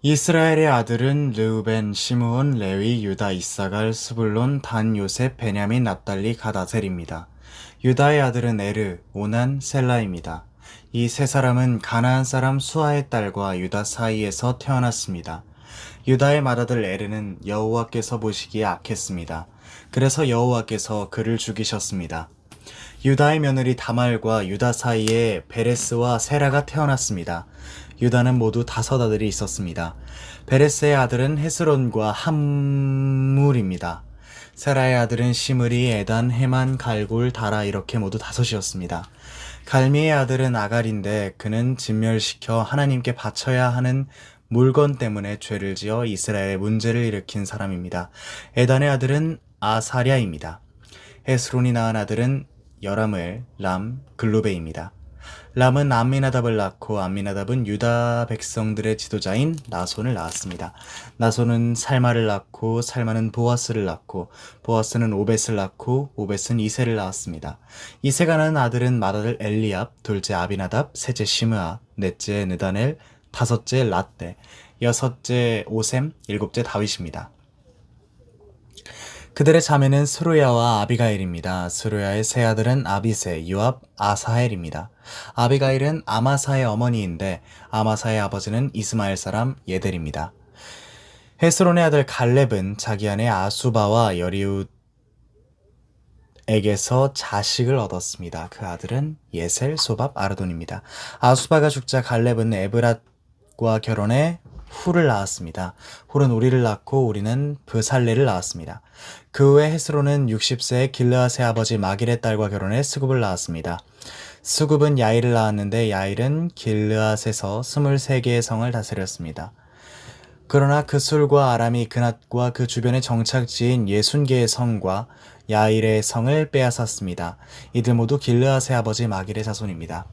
이스라엘의 아들은 르우벤, 시므온, 레위, 유다, 이사갈, 스불론, 단, 요셉, 베냐민, 납달리, 가다셀입니다. 유다의 아들은 에르, 오난, 셀라입니다. 이 세 사람은 가나안 사람 수아의 딸과 유다 사이에서 태어났습니다. 유다의 맏아들 에르는 여호와께서 보시기에 악했습니다. 그래서 여호와께서 그를 죽이셨습니다. 유다의 며느리 다말과 유다 사이에 베레스와 세라가 태어났습니다. 유다는 모두 다섯 아들이 있었습니다. 베레스의 아들은 헤스론과 함물입니다. 세라의 아들은 시므리, 에단, 헤만, 갈굴, 다라 이렇게 모두 다섯이었습니다. 갈미의 아들은 아갈인데 그는 진멸시켜 하나님께 바쳐야 하는 물건 때문에 죄를 지어 이스라엘에 문제를 일으킨 사람입니다. 에단의 아들은 아사랴입니다. 헤스론이 낳은 아들은 여라무엘, 람, 글루베입니다. 람은 암미나답을 낳고 암미나답은 유다 백성들의 지도자인 나손을 낳았습니다. 나손은 살마를 낳고 살마는 보아스를 낳고 보아스는 오벳을 낳고 오벳은 이세를 낳았습니다. 이세가 낳은 아들은 맏아들 엘리압, 둘째 아비나답, 셋째 시므아, 넷째 느다넬, 다섯째 라떼, 여섯째 오셈, 일곱째 다윗입니다. 그들의 자매는 스루야와 아비가일입니다. 스루야의 세 아들은 아비세, 유압, 아사헬입니다. 아비가일은 아마사의 어머니인데 아마사의 아버지는 이스마엘 사람 예델입니다. 헤스론의 아들 갈렙은 자기 아내 아수바와 여리웃 에게서 자식을 얻었습니다. 그 아들은 예셀, 소밥, 아르돈입니다. 아수바가 죽자 갈렙은 에브랏과 결혼해 훌을 낳았습니다. 훌은 우리를 낳고 우리는 브살레를 낳았습니다. 그 후에 헤스로는 60세에 길르앗의 아버지 마길의 딸과 결혼해 스굽을 낳았습니다. 스굽은 야일을 낳았는데 야일은 길르앗에서 23개의 성을 다스렸습니다. 그러나 그 술과 아람이 그낫과 그 주변의 정착지인 예순 개의 성과 야일의 성을 빼앗았습니다. 이들 모두 길르앗의 아버지 마길의 자손입니다.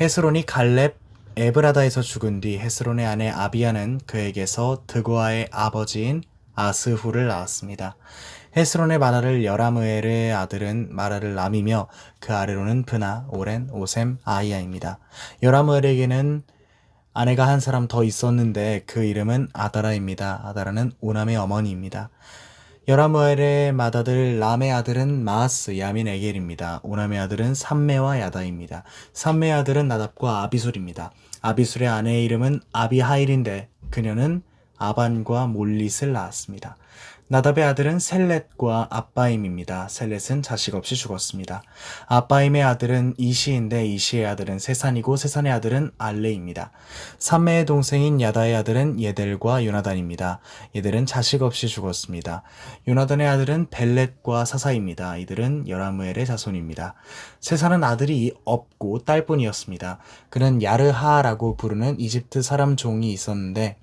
헤스론이 갈렙 에브라다에서 죽은 뒤 헤스론의 아내 아비아는 그에게서 드고아의 아버지인 아스후를 낳았습니다. 헤스론의 마라를 여라무엘의 아들은 마라를 남이며 그 아래로는 브나, 오렌, 오셈, 아이야입니다. 여라무엘에게는 아내가 한 사람 더 있었는데 그 이름은 아다라입니다. 아다라는 오남의 어머니입니다. 여라무엘의 맏아들 람의 아들은 마하스, 야민 에겔입니다. 오남의 아들은 삼메와 야다입니다. 삼메의 아들은 나답과 아비술입니다. 아비술의 아내의 이름은 아비하일인데 그녀는 아반과 몰릿을 낳았습니다. 나답의 아들은 셀렛과 아빠임입니다. 셀렛은 자식 없이 죽었습니다. 아빠임의 아들은 이시인데 이시의 아들은 세산이고 세산의 아들은 알레입니다. 삼매의 동생인 야다의 아들은 예델과 요나단입니다. 예델은 자식 없이 죽었습니다. 요나단의 아들은 벨렛과 사사입니다. 이들은 여라무엘의 자손입니다. 세산은 아들이 없고 딸뿐이었습니다. 그는 야르하라고 부르는 이집트 사람 종이 있었는데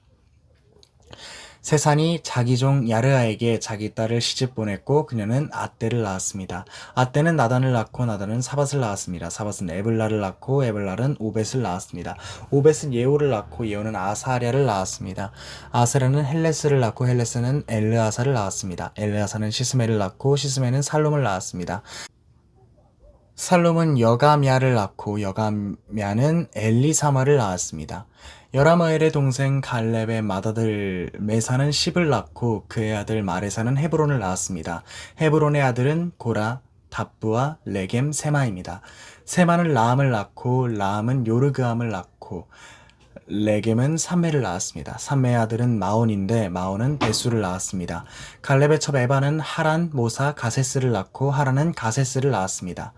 세산이 자기 종 야르아에게 자기 딸을 시집 보냈고 그녀는 아떼를 낳았습니다. 아떼는 나단을 낳고 나단은 사밧을 낳았습니다. 사밧은 에블라를 낳고 에블라는 오벳을 낳았습니다. 오벳은 예호를 낳고 예호는 아사랴를 낳았습니다. 아사랴는 헬레스를 낳고 헬레스는 엘르아사를 낳았습니다. 엘르아사는 시스메를 낳고 시스메는 살롬을 낳았습니다. 살롬은 여가미아를 낳고 여가미아는 엘리사마를 낳았습니다. 여라마엘의 동생 갈렙의 맏아들 메사는 십을 낳고 그의 아들 마레사는 헤브론을 낳았습니다. 헤브론의 아들은 고라, 답부와 레겜, 세마입니다. 세마는 라암을 낳고 라암은 요르그암을 낳고 레겜은 삼매를 낳았습니다. 삼매의 아들은 마온인데 마온은 베수를 낳았습니다. 갈렙의 첩 에바는 하란, 모사, 가세스를 낳고 하란은 가세스를 낳았습니다.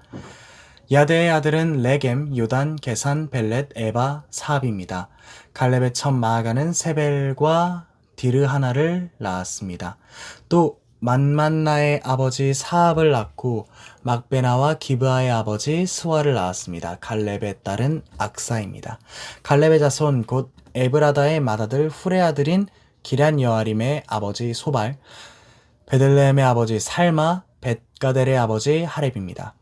야데의 아들은 레겜, 요단, 게산, 벨렛, 에바, 사압입니다. 갈렙의 첫 마아가는 세벨과 디르 하나를 낳았습니다. 또 만만나의 아버지 사압을 낳고 막베나와 기브아의 아버지 스와를 낳았습니다. 갈렙의 딸은 악사입니다. 갈렙의 자손 곧 에브라다의 맏아들 후레 아들인 기란 여아림의 아버지 소발, 베들레헴의 아버지 살마, 벳가델의 아버지 하렙입니다.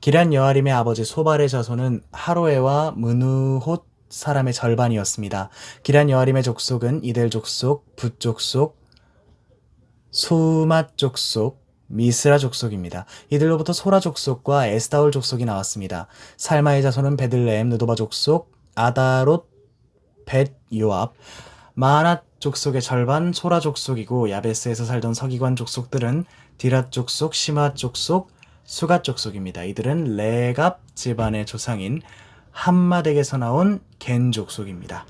기란 여아림의 아버지 소발의 자손은 하로에와 문우톳 사람의 절반이었습니다. 기란 여아림의 족속은 이델 족속, 붓 족속, 소맛 족속, 미스라 족속입니다. 이들로부터 소라 족속과 에스다올 족속이 나왔습니다. 살마의 자손은 베들레헴, 느도바 족속, 아다롯, 벳 요압, 마하낫 족속의 절반 소라 족속이고 야베스에서 살던 서기관 족속들은 디랏 족속, 시마 족속, 수가 족속입니다. 이들은 레갑 집안의 조상인 함마덱에서 나온 겐 족속입니다.